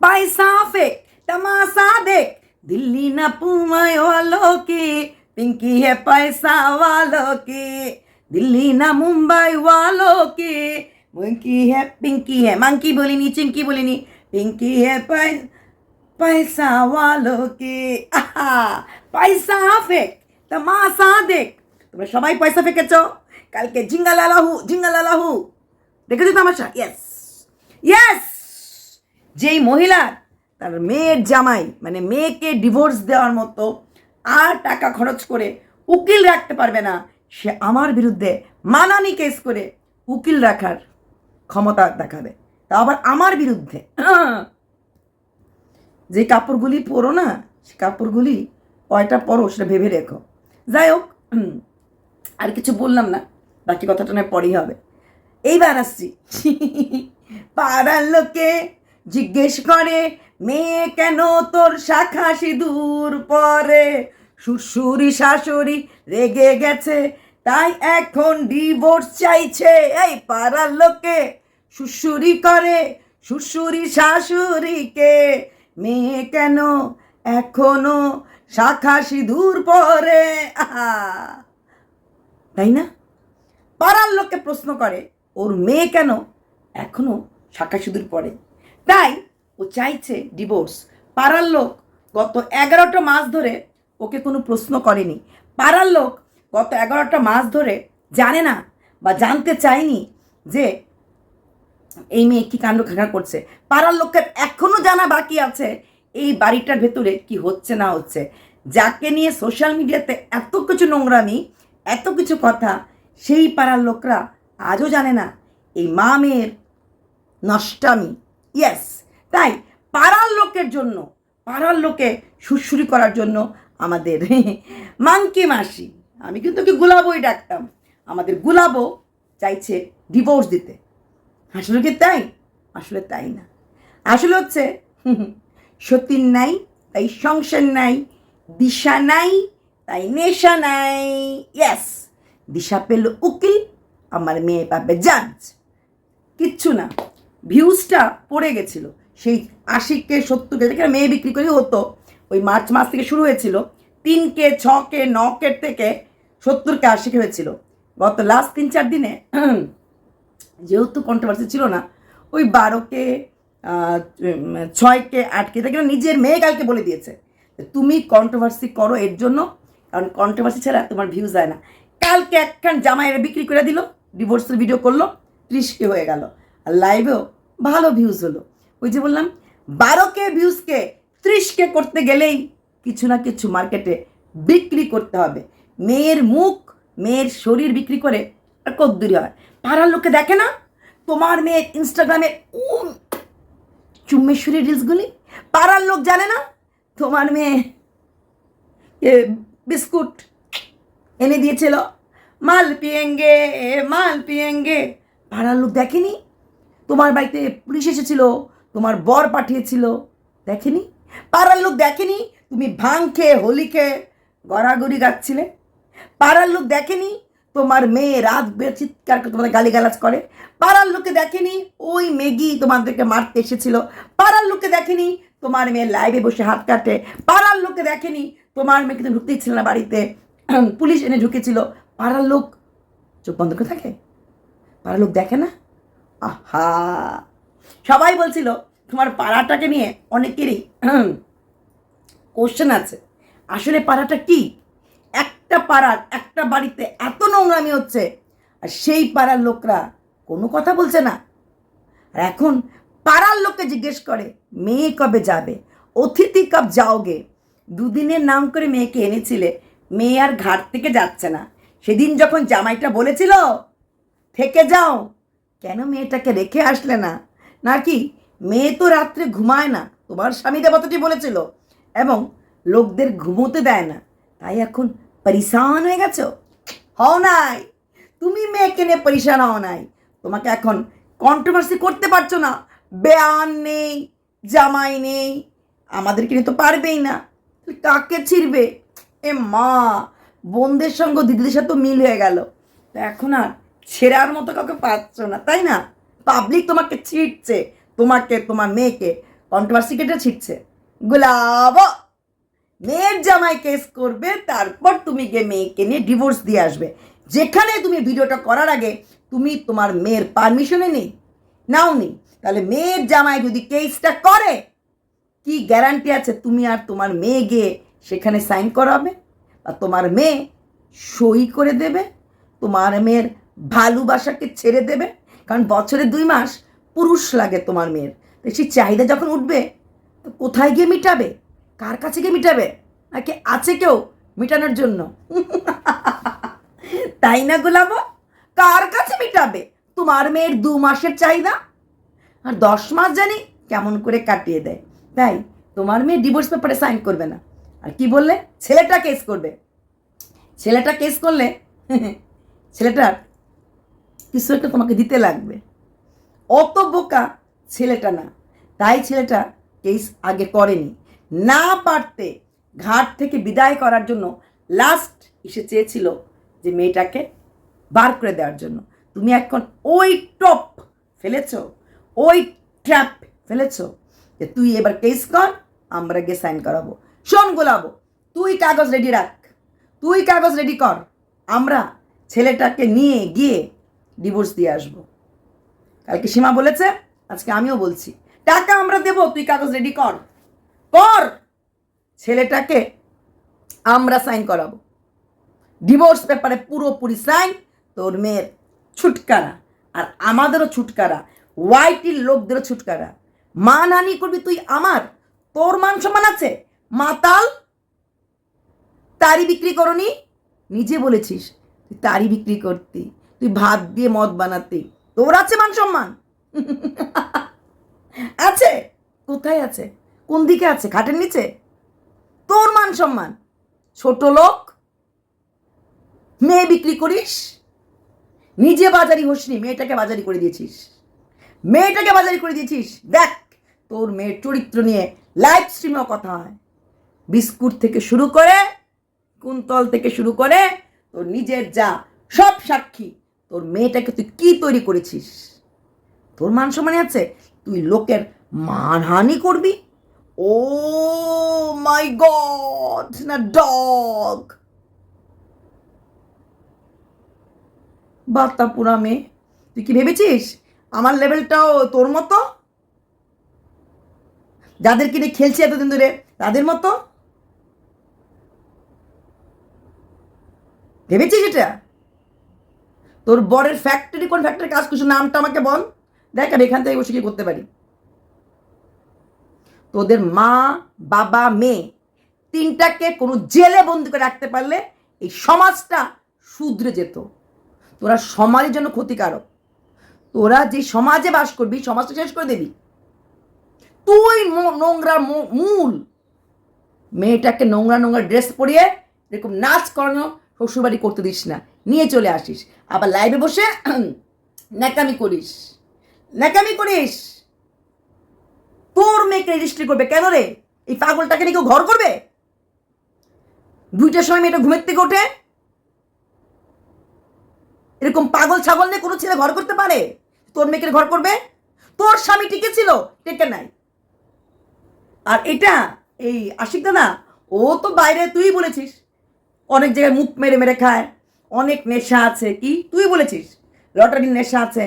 पैसा फेंक तमाशा देख दिल्ली न पुमाय वालों की पिंकी है पैसा वालों की दिल्ली न मुंबई वालों की पिंकी है पिंकी है मंकी बोलिनी चिंकी बोलिनी पिंकी है पै पैसा वालों की আহা পয়সা ফেক তামাশা দেখ তোমরা সবাই পয়সা ফেকেছ কালকে জিঙ্গালালাহু জিঙ্গালালাহু দেখেছো তামাশা ইয়েস ইয়েস যেই মহিলার তার মেয়ের জামাই মানে মেয়েকে ডিভোর্স দেওয়ার মতো আর টাকা খরচ করে উকিল রাখতে পারবে না, সে আমার বিরুদ্ধে মানানি কেস করে উকিল রাখার ক্ষমতা দেখাবে। তা আবার আমার বিরুদ্ধে? যে কাপড়গুলি পরো না, সে কাপড়গুলি কয়টা পরো সেটা ভেবে রেখো। যাই হোক আর কিছু বললাম না, বাকি কথাটা নয়, পরেই হবে। এইবার আসছি। পাড়ার লোকে জিজ্ঞেস করে, মেয়ে কেন তোর শাখা সিঁদুর পরে? শ্বশুরি শাশুড়ি রেগে গেছে, তাই এখন ডিভোর্স চাইছে। এই পাড়ার লোকে শ্বশুরি করে, শ্বশুরি শাশুড়িকে। মেয়ে কেন এখনও শাখা সিঁদুর পরে? তাই না? পাড়ার লোকে প্রশ্ন করে, ওর মেয়ে কেন এখনও শাখা সিঁদুর পরে? তাই ও চাইছে ডিভোর্স পাড়ার লোক গত এগারোটা মাস ধরে ওকে কোনো প্রশ্ন করেনি। পাড়ার লোক গত এগারোটা মাস ধরে জানে না বা জানতে চায়নি যে এই মেয়ে কি কাণ্ড খাঁকা করছে। পাড়ার লোকের এখনও জানা বাকি আছে এই বাড়িটার ভেতরে কি হচ্ছে না হচ্ছে। যাকে নিয়ে সোশ্যাল মিডিয়াতে এত কিছু নোংরামি, এত কিছু কথা, সেই পাড়ার লোকরা আজও জানে না। এই মা মেয়ের নষ্টামি ইয়েস তাই পাড়ার লোকের জন্য, পাড়ার লোকে সুরসুরি করার জন্য আমাদের মাংকি মাসি, আমি কিন্তু ওকে গুলাবই ডাকতাম, আমাদের গুলাবো চাইছে ডিভোর্স দিতে। আসলে কি তাই? আসলে তাই না। আসলে হচ্ছে সতীর নাই, তাই সংসার নাই, দিশা নাই, তাই নেশা নাই। ইয়েস দিশা পেল উকিল, আমার মেয়ে পাবে জাজ কিচ্ছু না। ভিউজটা পড়ে গেছিল। সেই আশিকে, সত্তরকে যেখানে মেয়ে বিক্রি করে হতো, ওই মার্চ মাস থেকে শুরু হয়েছিল, তিনকে, ছকে নকের থেকে সত্তরকে আশিকে হয়েছিল। গত লাস্ট তিন, চার দিনে যেহেতু কন্ট্রোভার্সি ছিল না, ওই বারোকে ছয়কে, আটকে কিন্তু নিজের মেয়ে কালকে বলে দিয়েছে। তুমি কন্ট্রোভার্সি করো এর জন্য, কারণ কন্ট্রোভার্সি ছাড়া তোমার ভিউজ যায় না। কালকে একখান জামাইয়ের বিক্রি করে দিল ডিভোর্সের ভিডিও করল ত্রিশকে হয়ে গেল। লাইভেও ভালো ভিউজ হলো। ওই যে বললাম বারোকে ভিউজকে ত্রিশকে করতে গেলেই কিছু না কিছু মার্কেটে বিক্রি করতে হবে। মেয়ের মুখ মেয়ের শরীর বিক্রি করে আর কদ্দুরি হয়। পাড়ার লোকে দেখে না? তোমার মেয়ের ইনস্টাগ্রামে চুম্মেশ্বরী রিলসগুলি পাড়ার লোক জানে না? তোমার মেয়ে এ, বিস্কুট এনে দিয়েছিল। মাল পিয়েঙ্গে মাল পিয়েঙ্গে। পাড়ার লোক দেখেনি? তোমার বাড়িতে পুলিশ এসেছিল, তোমার বর পাঠিয়েছিল, দেখেনি? পাড়ার লোক দেখেনি তুমি ভাং খেয়ে, হোলি খেয়ে গড়াগড়ি গাচ্ছিলে? পাড়ার লোক দেখেনি তোমার মেয়ে রাত বের চিৎকার করে তোমাদের গালিগালাজ করে? পাড়ার লোকে দেখেনি ওই মেগি তোমাদেরকে মারতে এসেছিল? পাড়ার লোকে দেখেনি তোমার মেয়ে লাইভে বসে হাত কাটে? পাড়ার লোকে দেখেনি তোমার মেয়েকে তো ঢুকতেই ছিল না বাড়িতে? পুলিশ এনে ঢুকেছিল? পাড়ার লোক চোখ বন্ধ করে থাকে? পাড়ার লোক দেখে না? আহা। সবাই বলছিল, তোমার পাড়াটাকে নিয়ে অনেকেরই কোশ্চেন আছে। আসলে পাড়াটা কি? একটা পাড়ার একটা বাড়িতে এত নোংরামি হচ্ছে, আর সেই পাড়ার লোকরা কোনো কথা বলছে না। আর এখন পাড়ার লোককে জিজ্ঞেস করে, মেয়ে কবে যাবে? অতিথি কব যাওগে? দুদিনের নাম করে মেয়েকে এনেছিলে, মেয়ে আর ঘাট থেকে যাচ্ছে না। সেদিন যখন জামাইটা বলেছিল, থেকে যাও। কেন মেয়েটাকে রেখে আসলে না? নাকি মেয়ে তো রাত্রে ঘুমায় না? তোমার স্বামী দেবতাটি বলেছিল। এবং লোকদের ঘুমোতে দেয় না। তাই এখন পরিশান হয়ে গেছো? হও নাই। তুমি মেয়েকে নিয়ে পরিশান হও নাই। তোমাকে এখন কন্ট্রোভার্সি করতে পারছ না। বেয়ান নেই, জামাই নেই, আমাদেরকে নিয়ে তো পারবেই না। কাকে ছিড়বে? এ মা, বোনদের সঙ্গে দিদিদের সাথে তো মিল হয়ে গেল। তো এখন আর ছেঁড়ার মতো কাউকে পাচ্ছ না, তাই না? পাবলিক তোমাকে ছিটছে তোমাকে, তোমার মেয়েকে কন্ট্রোভার্সি কেটে ছিটছে গোলাব মেয়ের জামাই কেস করবে, তারপর তুমি গিয়ে মেয়েকে নিয়ে ডিভোর্স দিয়ে আসবে। যেখানে তুমি ভিডিওটা করার আগে তুমি তোমার মেয়ের পারমিশনে নেই, নাও নেই। তাহলে মেয়ের জামাই যদি কেসটা করে, কি গ্যারান্টি আছে তুমি আর তোমার মেয়ে গিয়ে সেখানে সাইন করাবে? বা তোমার মেয়ে সই করে দেবে? তোমার মেয়ের ভালোবাসাকে ছেড়ে দেবে, কারণ বছরে দুই মাস পুরুষ লাগে তোমার মেয়ের। তো সেই চাহিদা যখন উঠবে, তো কোথায় গিয়ে মিটাবে? কার কাছে গিয়ে মিটাবে? নাকি আছে কেউ মিটানোর জন্য? তাই না গোলাবো? কার কাছে মিটাবে? তোমার মেয়ের দু মাসের চাহিদা? আর দশ মাস জানি কেমন করে কাটিয়ে দেয়। তাই তোমার মেয়ে ডিভোর্স পেপারে সাইন করবে না। আর কি বললে? ছেলেটা কেস করবে। ছেলেটা কেস করলে, ছেলেটার একটা তোমাকে দিতে লাগবে। অত বোকা ছেলেটা না। তাই ছেলেটা কেস আগে করেনি। না পারতে ঘাট থেকে বিদায় করার জন্য লাস্ট এসে চেয়েছিল যে মেয়েটাকে বার করে দেওয়ার জন্য। তুমি এখন ওই টপ ফেলেছ, ওই ট্র্যাপ ফেলেছ যে তুই এবার কেস কর, আমরা গিয়ে সাইন করাবো। শোন গোলাবো, তুই কাগজ রেডি রাখ। তুই কাগজ রেডি কর। আমরা ছেলেটাকে নিয়ে গিয়ে ডিভোর্স দিয়ে আসব। কালকে সীমা বলেছে, আজকে আমিও বলছি। টাকা আমরা দেবো, তুই কাগজ রেডি কর। কর! ছেলেটাকে আমরা সাইন করাবো। ডিভোর্স পেপারে পুরোপুরি সাইন তোর মেয়ের ছুটকারা। আর আমাদেরও ছুটকারা। ওয়াইটির লোকদেরও ছুটকারা। মানহানি করবি তুই আমার? তোর মান সম্মান আছে? মাতাল? তারি বিক্রি করনি? নিজে বলেছিস, তুই তারি বিক্রি করতি। তুই ভাত দিয়ে মদ বানাতে। তোর আছে মান সম্মান? আছে? কোথায় আছে? কোন দিকে আছে? খাটের নিচে? তোর মান সম্মান। ছোট লোক, মেয়ে বিক্রি করিস, নিজে বাজারি হোসনি মেয়েটাকে বাজারি করে দিয়েছিস। মেয়েটাকে বাজারি করে দিয়েছিস। দেখ, তোর মেয়ের চরিত্র নিয়ে লাইভ স্ট্রিমেও কথা হয়। বিস্কুট থেকে শুরু করে, কুন্তল থেকে শুরু করে, তোর নিজের যা সব সাক্ষী। তোর মেয়েটাকে তুই কি তৈরি করেছিস? তোর মান সম্মানে আছে? তুই লোকের মানহানি করবি? ও মাই গড, না ডগ! বার্তা পুরা মেয়ে, তুই কি ভেবেছিস আমার লেভেলটাও তোর মতো? যাদেরকে নিয়ে খেলছি এতদিন ধরে, তাদের মতো? ভেবেছিস এটা? তোর বরের ফ্যাক্টরি কোন ফ্যাক্টরি কাজ করছ নামটা আমাকে বল। দেখ আমি এখান থেকে বসে কি করতে পারি। তোদের মা, বাবা, মেয়ে তিনটাকে কোনো জেলে বন্দি করে রাখতে পারলে এই সমাজটা শুধরে যেত। তোরা সমাজের জন্য ক্ষতিকারক। তোরা যে সমাজে বাস করবি, সমাজটা শেষ করে দিবি। তুই নোংরা মূল। মেয়েটাকে নোংরা নোংরা ড্রেস পরিয়ে এরকম নাচ করানো শ্বশুরবাড়ি করতে দিস না। নিয়ে চলে আসিস। আবার লাইভে বসে ন্যাকামি করিস। ন্যাকামি করিস। তোর মেয়েকে রেজিস্ট্রি করবে কেন রে? এই পাগলটাকে নিয়ে কেউ ঘর করবে? দুইটার সময় মেয়েটা ঘুমের থেকে ওঠে। এরকম পাগল ছাগল নিয়ে কোনো ছেলে ঘর করতে পারে? তোর মেয়েকে ঘর করবে? তোর স্বামী টিকে ছিল, টেকে নাই। আর এটা, এই আশিক দাদা, ও তো বাইরে তুই বলেছিস। অনেক জায়গায় মুখ মেরে মেরে খায়। অনেক নেশা আছে কি? তুই বলেছিস লটারির নেশা আছে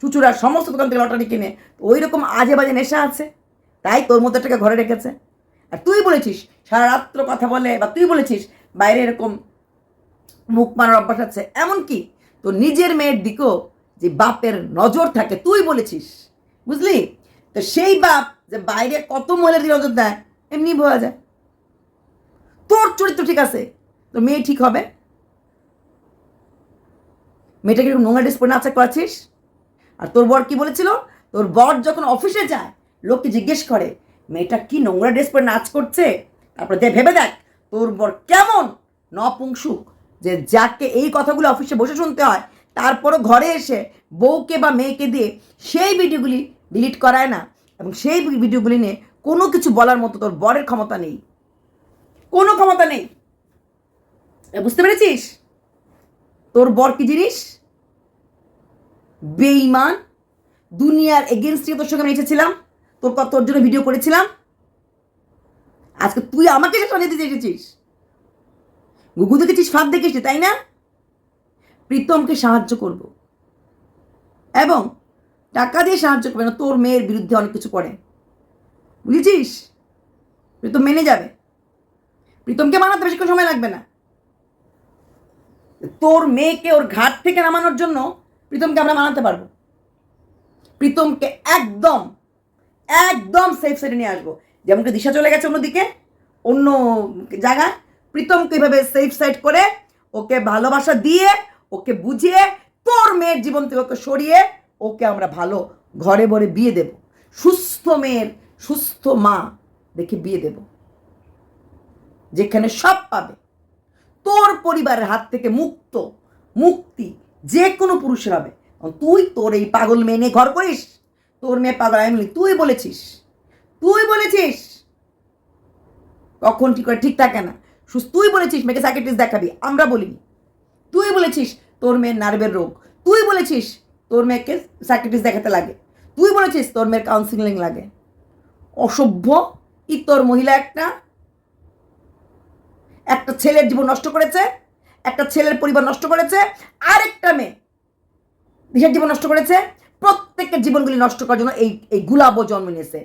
চুচুরা সমস্ত দোকান থেকে লটারি কিনে ওই রকম আজে বাজে নেশা আছে? তাই তোর মধ্যে টাকা ঘরে রেখেছে। আর তুই বলেছিস, সারা রাত্র কথা বলে, বা তুই বলেছিস, বাইরে এরকম মুখ মারার অভ্যাস আছে। এমনকি তোর নিজের মেয়ের দিকেও যে বাপের নজর থাকে, তুই বলেছিস। বুঝলি? তো সেই বাপ যে বাইরে কত মহিলার দিকে নজর দেয় এমনি বোঝা যায়। তোর চরিত্র ঠিক আছে তোর মেয়ে ঠিক হবে। মেয়েটাকে এরকম নোংরা ড্রেস পরে নাচা করাচ্ছিস? আর তোর বর কি বলেছিল? তোর বর যখন অফিসে যায়, লোককে জিজ্ঞেস করে, মেয়েটা কি নোংরা ড্রেস পরে নাচ করছে? তারপরে দে, ভেবে দেখ, তোর বর কেমন নপুংসুক যে যাকে এই কথাগুলো অফিসে বসে শুনতে হয়, তারপরও ঘরে এসে বউকে বা মেয়েকে দিয়ে সেই ভিডিওগুলি ডিলিট করায় না এবং সেই ভিডিওগুলি নিয়ে কোনো কিছু বলার মতো তোর বরের ক্ষমতা নেই। কোনো ক্ষমতা নেই। বুঝতে পেরেছিস? তোর বর কি জিনিস? বেইমান দুনিয়ার এগেনস্টে তোর সঙ্গে আমি এসেছিলাম। তোর তোর জন্য ভিডিও করেছিলাম। আজকে তুই আমাকে সরিয়ে দিতে এসেছিস। গুগু দেখেছিস, ফাঁদ দেখেছিস, তাই না? প্রীতমকে সাহায্য করব। এবং টাকা দিয়ে সাহায্য করবে না, তোর মেয়ের বিরুদ্ধে অনেক কিছু করে। বুঝেছিস? প্রীতম মেনে যাবে। প্রীতমকে মানাতে বেশিক্ষণ সময় লাগবে না। তোর মেয়েকে ওর ঘাট থেকে নামানোর জন্য প্রীতমকে আমরা মানাতে পারব। প্রীতমকে একদম একদম সেফ সাইডে নিয়ে আসব। যেমন কি দিশা চলে গেছে অন্যদিকে, অন্য জায়গায়। প্রীতমকে এভাবে সেফ সাইড করে ওকে ভালোবাসা দিয়ে, ওকে বুঝিয়ে, তোর মেয়ের জীবন থেকে ওকে সরিয়ে ওকে আমরা ভালো ঘরে ভরে বিয়ে দেব। সুস্থ মেয়ের, সুস্থ মা দেখে বিয়ে দেব। যেখানে সব পাবে। তোর পরিবারের হাত থেকে মুক্ত, মুক্তি যে কোনো পুরুষের হবে। তুই তোর এই পাগল মেয়ে নিয়ে ঘর করিস, তোর মেয়ে পাগল আমি তুই বলেছিস তুই বলেছিস। কখন ঠিক করে ঠিক থাকে না। সুস্থ তুই বলেছিস, মেয়েকে সাইকেট্রিস্ট দেখাবি, আমরা বলিনি। তুই বলেছিস তোর মেয়ের নার্ভের রোগ। তুই বলেছিস তোর মেয়েকে সাইকেট্রিস্ট দেখাতে লাগে। তুই বলেছিস তোর মেয়ের কাউন্সিলিং লাগে। অসভ্য ইতর মহিলা একটা একটা ছেলের জীবন নষ্ট করেছে, একটা ছেলের পরিবার নষ্ট করেছে, আরেকটা মেয়ে দিশার জীবন নষ্ট করেছে, প্রত্যেকের জীবনগুলি নষ্ট করার জন্য এই এই গুলাবও জন্ম নিয়েছে।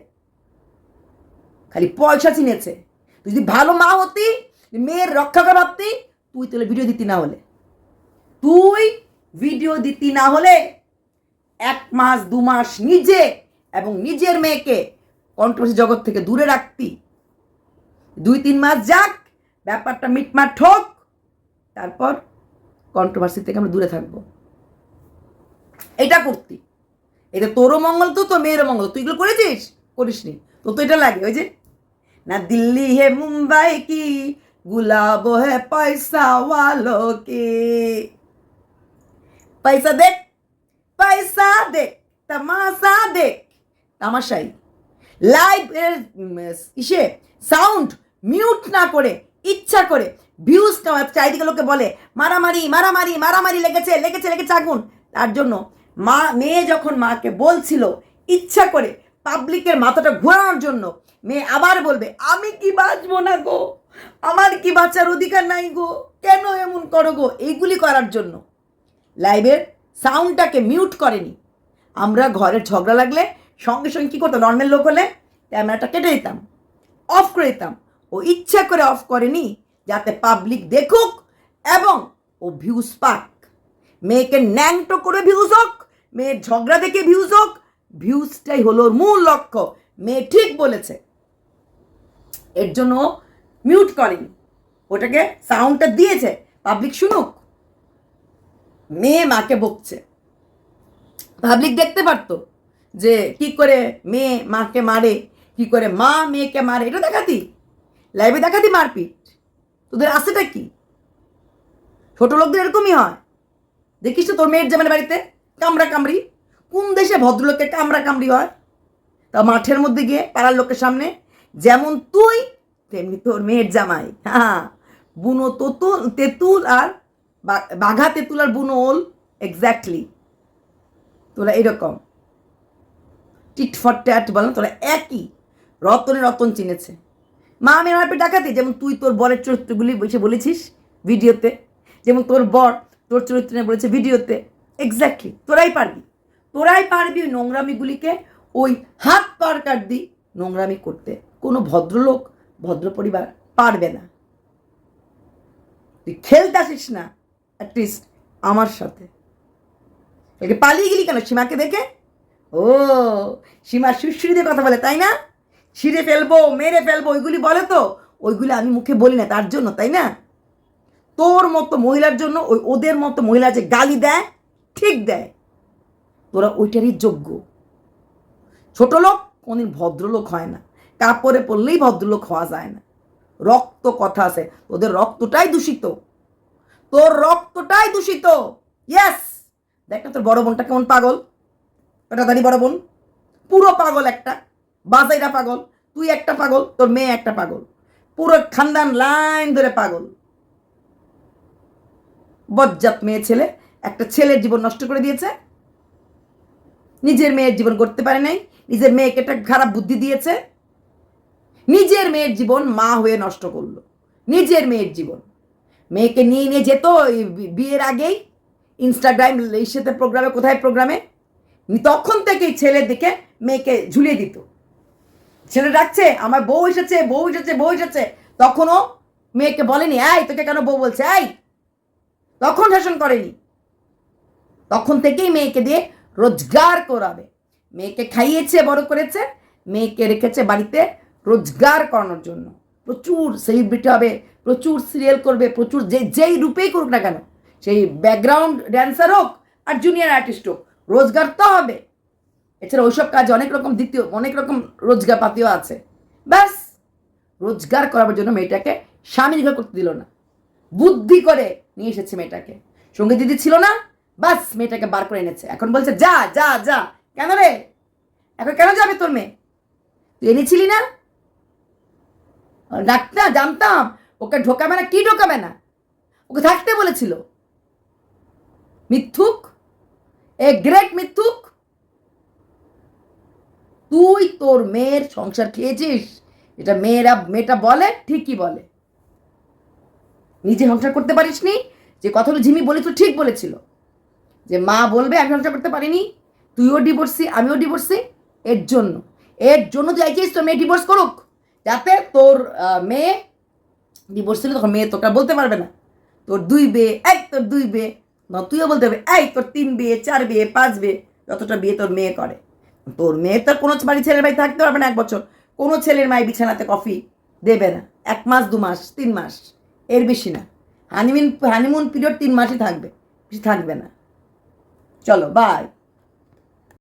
খালি পয়সা চিনেছে। তুই যদি ভালো মা হতি মেয়ের রক্ষা করা ভাবতি, তুই তাহলে ভিডিও দিতি না হলে। তুই ভিডিও দিতি না হলে এক মাস, দু মাস নিজে এবং নিজের মেয়েকে কন্ট্রোভার্সি জগৎ থেকে দূরে রাখতি। দুই, তিন মাস যাক ব্যাপারটা মিটমাট হোক, তারপর কন্ট্রোভার্সি থেকে আমরা দূরে থাকব। এটা করতি। এটা তোরও মঙ্গল, তো তোর মেয়েরও মঙ্গল। তুই এগুলো করেছিস? করিসনি। তো তো এটা লাগে। ওই যে, না দিল্লি হে মুম্বাই কি, গুলাব হে পয়সা ওয়ালো কে? পয়সা দেখ পয়সা দেখ, তামাশা দেখ। তামাশাই। লাইভ ইসে সাউন্ড মিউট না করে ইচ্ছা করে ভিউজ চারিদিকে লোকে বলে, মারামারি মারামারি মারামারি লেগেছে লেগেছে লেগেছে আগুন। তার জন্য মা, মেয়ে যখন মাকে বলছিল ইচ্ছা করে পাবলিকের মাথাটা ঘোরানোর জন্য, মেয়ে আবার বলবে, আমি কি বাঁচবো না গো? আমার কি বাঁচার অধিকার নাই গো? কেন এমন করো গো? এইগুলি করার জন্য লাইভের সাউন্ডটাকে মিউট করেনি। আমরা ঘরের ঝগড়া লাগলে সঙ্গে সঙ্গে কী করতাম? নর্মাল লোক হলে ক্যামেরাটা কেটে দিতাম অফ করে দিতাম। ও ইচ্ছা করে অফ করেনি, যাতে পাবলিক দেখুক এবং ও ভিউজ পাক। মেয়েকে ন্যাংটো করে ভিউজ হোক, মেয়ের ঝগড়া দেখে ভিউজ হোক ভিউজটাই হলো মূল লক্ষ্য। মেয়ে ঠিক বলেছে। এর জন্য মিউট করেনি। ওটাকে সাউন্ডটা দিয়েছে পাবলিক শুনুক। মেয়ে মাকে বকছে। পাবলিক দেখতে পারতো যে কি করে মেয়ে মাকে মারে, কি করে মা মেয়েকে মারে, এটা দেখাতি। লাইভে দেখাতি মারপিট? তোদের আছেটা কি? ছোট লোকদের এরকমই হয়। দেখিস তো তোর মেয়ের জামাইয়ের বাড়িতে কামড়া কামড়ি? কোন দেশে ভদ্রলোকের কামড়া কামড়ি হয়? তা মাঠের মধ্যে গিয়ে পাড়ার লোকের সামনে যেমন তুই, তেমনি তোর মেয়ের জামাই। হ্যাঁ বুনো ততুল, তেঁতুল আর বাঘা তেঁতুল আর বুনো ওল। এক্স্যাক্টলি তোরা এরকম। টিট ফর ট্যাট বল তোরা একই। রতনে রতন চিনেছে। মা, আমি আমার ডাকাতি? যেমন তুই তোর বরের চরিত্রগুলি বসে বলেছিস ভিডিওতে, যেমন তোর বর তোর চরিত্র নিয়ে বলেছে ভিডিওতে। এক্স্যাক্টলি তোরাই পারবি। তোরাই পারবি ওই নোংরামিগুলিকে ওই হাত পার কাট দি নোংরামি করতে। কোনো ভদ্রলোক, ভদ্র পরিবার পারবে না। তুই খেলতে আসিস না অ্যাটলিস্ট আমার সাথে। পালিয়ে গেলি কেন? সীমাকে দেখে? ও সীমা সুশ্রী দিয়ে কথা বলে, তাই না? ছিঁড়ে ফেলব, মেরে ফেলব, ওইগুলি বলে তো? ওইগুলি আমি মুখে বলি না, তার জন্য, তাই না? তোর মতো মহিলার জন্য ওই ওদের মতো মহিলা যে গালি দেয়, ঠিক দেয়। তোরা ওইটারই যোগ্য। ছোট লোক কোনদিন ভদ্রলোক হয় না। কাপড়ে পড়লেই ভদ্রলোক হওয়া যায় না। রক্ত কথা আছে, তোদের রক্তটাই দূষিত। তোর রক্তটাই দূষিত। ইয়েস দেখ না তোর বড় বোনটা কেমন পাগল? ওটা দাঁড়ি বড় বোন? পুরো পাগল একটা। বাজাইরা পাগল, তুই একটা পাগল, তোর মেয়ে একটা পাগল। পুরো খানদান লাইন ধরে পাগল। বজ্জাত মেয়ে ছেলে, একটা ছেলের জীবন নষ্ট করে দিয়েছে। নিজের মেয়ের জীবন করতে পারে নাই, নিজের মেয়েকে একটা খারাপ বুদ্ধি দিয়েছে। নিজের মেয়ের জীবন মা হয়ে নষ্ট করল। নিজের মেয়ের জীবন। মেয়েকে নিয়ে নিয়ে যেত বিয়ের আগেই। ইনস্টাগ্রাম এই সাথে প্রোগ্রামে কোথায় প্রোগ্রামে তখন থেকেই ছেলের দিকে মেয়েকে ঝুলিয়ে দিত। ছেলে ডাকছে, আমার বউ এসেছে বউ এসেছে বউ এসেছে। তখনও মেয়েকে বলেনি, এই, তোকে কেন বউ বলছে? এই! তখন শাসন করেনি। তখন থেকেই মেয়েকে দিয়ে রোজগার করাবে। মেয়েকে খাইয়েছে, বড় করেছে, মেয়েকে রেখেছে বাড়িতে রোজগার করানোর জন্য। প্রচুর সেলিব্রিটি হবে, প্রচুর সিরিয়াল করবে, প্রচুর যে যেই রূপেই করুক না কেন, সেই ব্যাকগ্রাউন্ড ড্যান্সার হোক আর জুনিয়র আর্টিস্ট হোক, রোজগার তো হবে। এছাড়া ওইসব কাজ অনেক রকম দ্বিতীয়, অনেক রকম রোজগার পাতিও আছে। ব্যাস, রোজগার করার জন্য মেয়েটাকে স্বামী ঘর করতে দিল না। বুদ্ধি করে নিয়ে এসেছে মেয়েটাকে। সঙ্গে দিদি ছিল না বাস মেয়েটাকে বার করে এনেছে। এখন বলছে, যা যা যা। কেন রে? এখন কেন যাবে তোর মেয়ে? তুই এনেছিলি না? ডাক্তার, জানতাম। ওকে ঢোকাবে না কি ঢোকাবে না ওকে থাকতে বলেছিল। মিথ্যুক? এ গ্রেট মিথ্যুক? তুই তোর মেয়ের সংসার খেয়েছিস? এটা মেয়েরা, মেয়েটা বলে, ঠিকই বলে। নিজে সংসার করতে পারিস নি যে কথাগুলো ঝিমি বলে তো ঠিক বলেছিল। যে মা বলবে, আমি সংসার করতে পারিনি। তুইও ডিভোর্সি আমিও ডিভোর্সি এর জন্য। এর জন্য তুই চাইছিস তোর মেয়ে ডিভোর্স করুক? যাতে তোর মেয়ে ডিভোর্স ছিল তখন মেয়ে তোকে বলতে পারবে না। তোর দুই বিয়ে, এই তোর দুই বিয়ে। না, তুইও বলতে পারবি, এই তোর তিন বিয়ে, চার বিয়ে, পাঁচ বিয়ে, যতটা বিয়ে তোর মেয়ে করে। তোর মেয়ে তো কোনো বাড়ি ছেলের বাড়ি থাকতে পারবে না এক বছর। কোনো ছেলের মায়ের বিছানাতে কফি দেবে না। এক মাস, দু মাস, তিন মাস। এর বেশি না। হানিমুন হানিমুন পিরিয়ড তিন মাসই থাকবে। বেশি থাকবে না। চলো বাই